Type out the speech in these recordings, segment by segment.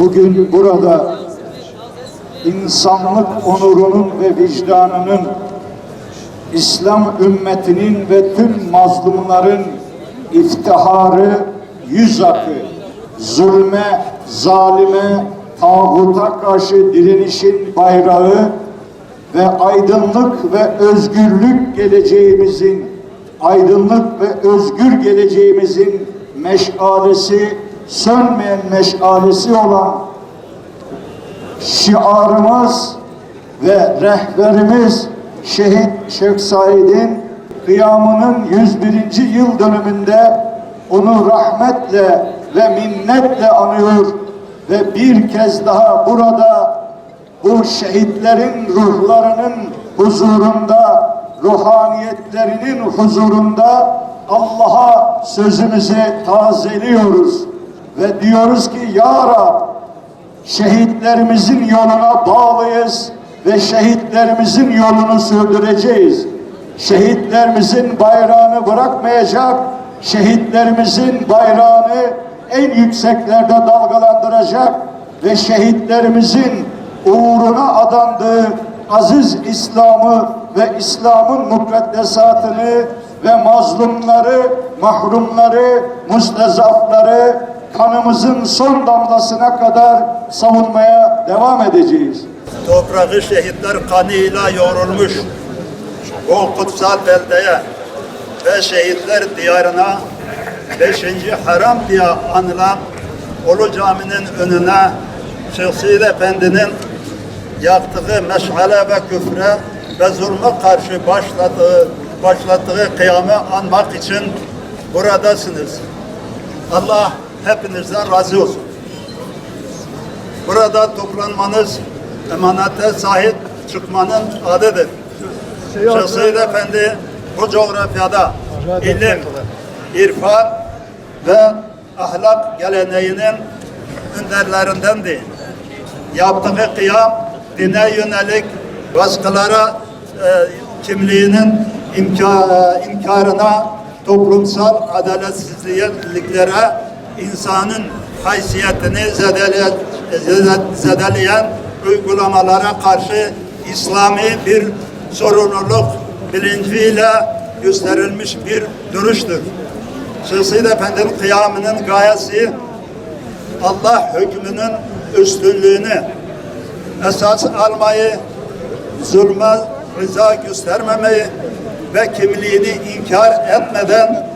bugün burada insanlık onurunun ve vicdanının İslam ümmetinin ve tüm mazlumların iftiharı, yüz akı, zulme, zalime, tağuta karşı direnişin bayrağı ve aydınlık ve özgürlük geleceğimizin, aydınlık ve özgür geleceğimizin meşalesi, sönmeyen meşalesi olan şiarımız ve rehberimiz Şehit Şevk Said'in kıyamının 101. yıl dönümünde onu rahmetle ve minnetle anıyor ve bir kez daha burada bu şehitlerin ruhlarının huzurunda, ruhaniyetlerinin huzurunda Allah'a sözümüzü tazeliyoruz ve diyoruz ki Ya Rab şehitlerimizin yoluna bağlıyız ve şehitlerimizin yolunu sürdüreceğiz. Şehitlerimizin bayrağını bırakmayacak, şehitlerimizin bayrağını en yükseklerde dalgalandıracak ve şehitlerimizin uğruna adandığı aziz İslam'ı ve İslam'ın mukaddesatını ve mazlumları, mahrumları, mustezafları kanımızın son damlasına kadar savunmaya devam edeceğiz. toprağı şehitler kanıyla yoğrulmuş o kutsal beldeye ve şehitler diyarına beşinci haram diye anılan Ulu Cami'nin önüne Seyit Efendi'nin yaktığı meşale ve küfre ve zulme karşı başladığı, başlattığı kıyamı anmak için buradasınız. Allah hepinizden razı olsun. Burada toplanmanız emanete sahip çıkmanın adıdır. Seyyid Efendi bu coğrafyada ilim, irfan ve ahlak geleneğinin önderlerindendi. Yaptığı kıyam dine yönelik baskılara e, kimliğinin imka, e, inkarına, toplumsal adaletsizliklere, insanın haysiyetini zedeleyen, zede- zedeleyen uygulamalara karşı İslami bir sorumluluk bilinciyle gösterilmiş bir duruştur. Seyyid Efendi'nin kıyamının gayesi Allah hükmünün üstünlüğünü esas almayı, zulme rıza göstermemeyi ve kimliğini inkar etmeden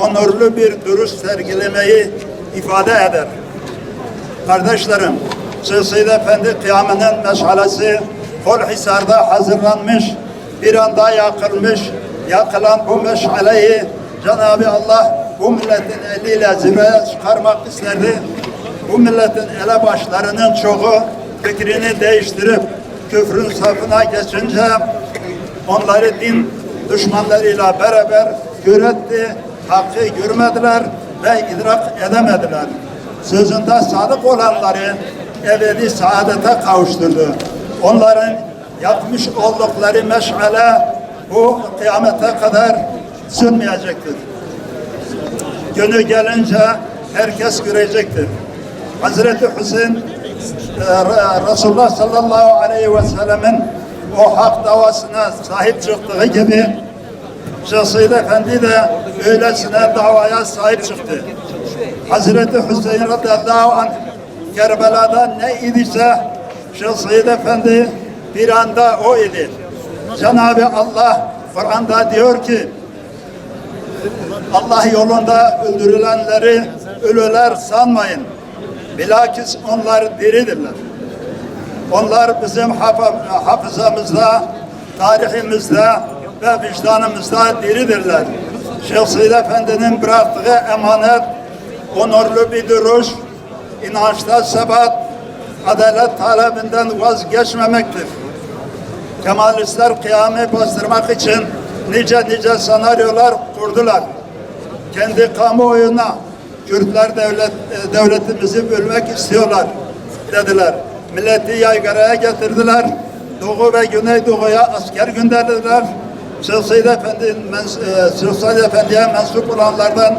onurlu bir duruş sergilemeyi ifade eder. Kardeşlerim, Seyyid Efendi kıyamının meşalesi Kolhisar'da hazırlanmış, bir anda yakılmış, yakılan bu meşaleyi Cenab-ı Allah bu milletin eliyle zirveye çıkarmak isterdi. Bu milletin elebaşlarının çoğu fikrini değiştirip küfrün safına geçince onları din düşmanlarıyla beraber göretti, hakkı görmediler ve idrak edemediler. Sözünde sadık olanları ebedi saadete kavuşturdu. Onların yapmış oldukları meşale bu kıyamete kadar sönmeyecektir. Günü gelince herkes görecektir. Hazreti Hüseyin e, Re- Resulullah sallallahu aleyhi ve sellemin o hak davasına sahip çıktığı gibi Şeyh Seyyid Efendi de öylesine davaya sahip çıktı. Hazreti Hüseyin radıyallahu anh Kerbela'da ne idiyse Seyyid Efendi bir anda o idi. Cenab-ı Allah Kur'an'da diyor ki Allah yolunda öldürülenleri ölüler sanmayın. Bilakis onlar diridirler. Onlar bizim haf- hafızamızda, tarihimizde ve vicdanımızda diridirler. Şeyh Seyyid Efendi'nin bıraktığı emanet, onurlu bir duruş, inançta sebat, adalet talebinden vazgeçmemektir. Kemalistler kıyamı bastırmak için nice nice senaryolar kurdular. Kendi kamuoyuna Kürtler devlet, e, devletimizi bölmek istiyorlar dediler. Milleti yaygaraya getirdiler. Doğu ve Güneydoğu'ya asker gönderdiler. Şeyh Seyyid Efendi, e, Şeyh Seyyid Efendi'ye mensup olanlardan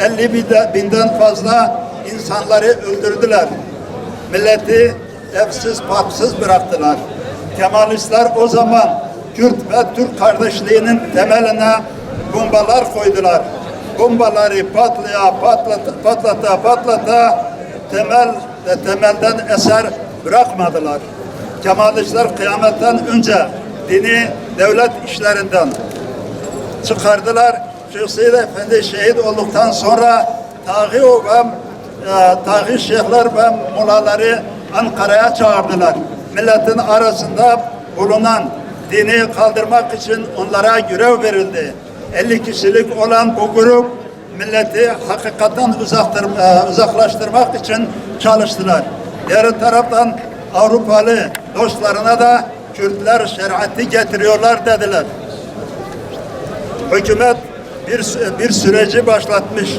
50 binde- binden fazla insanları öldürdüler. milleti evsiz barksız bıraktılar. Kemalistler o zaman Kürt ve Türk kardeşliğinin temeline bombalar koydular. Bombaları patlaya patlata patlata patlata temel temelden eser bırakmadılar. Kemalistler kıyametten önce dini devlet işlerinden çıkardılar. Seyyid Efendi şehit olduktan sonra Taği ve Taği şeyhler ve mulaları Ankara'ya çağırdılar. Milletin arasında bulunan dini kaldırmak için onlara görev verildi. 50 kişilik olan bu grup milleti hakikaten uzaktır, e, uzaklaştırmak için çalıştılar. Diğer taraftan Avrupalı dostlarına da Kürtler şeriatı getiriyorlar dediler hükümet bir, bir süreci başlatmış.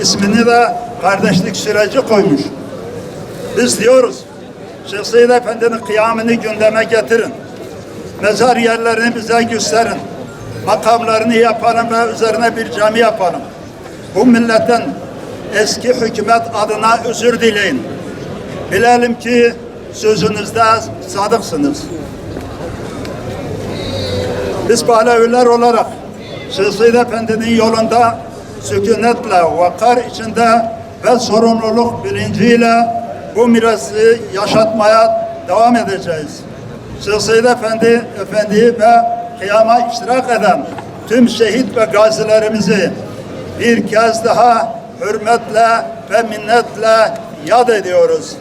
İsmini de kardeşlik süreci koymuş. Biz diyoruz, Şeyh Seyyid Efendi'nin kıyamını gündeme getirin. Mezar yerlerini bize gösterin. Makamlarını yapalım ve üzerine bir cami yapalım. Bu milletten eski hükümet adına özür dileyin. Bilelim ki sözünüzde sadıksınız. Biz Pahleviler olarak Seyyid Efendi'nin yolunda sükunetle, vakar içinde ve sorumluluk bilinciyle bu mirası yaşatmaya devam edeceğiz. Seyyid Efendi, Efendi ve kıyama iştirak eden tüm şehit ve gazilerimizi bir kez daha hürmetle ve minnetle yad ediyoruz.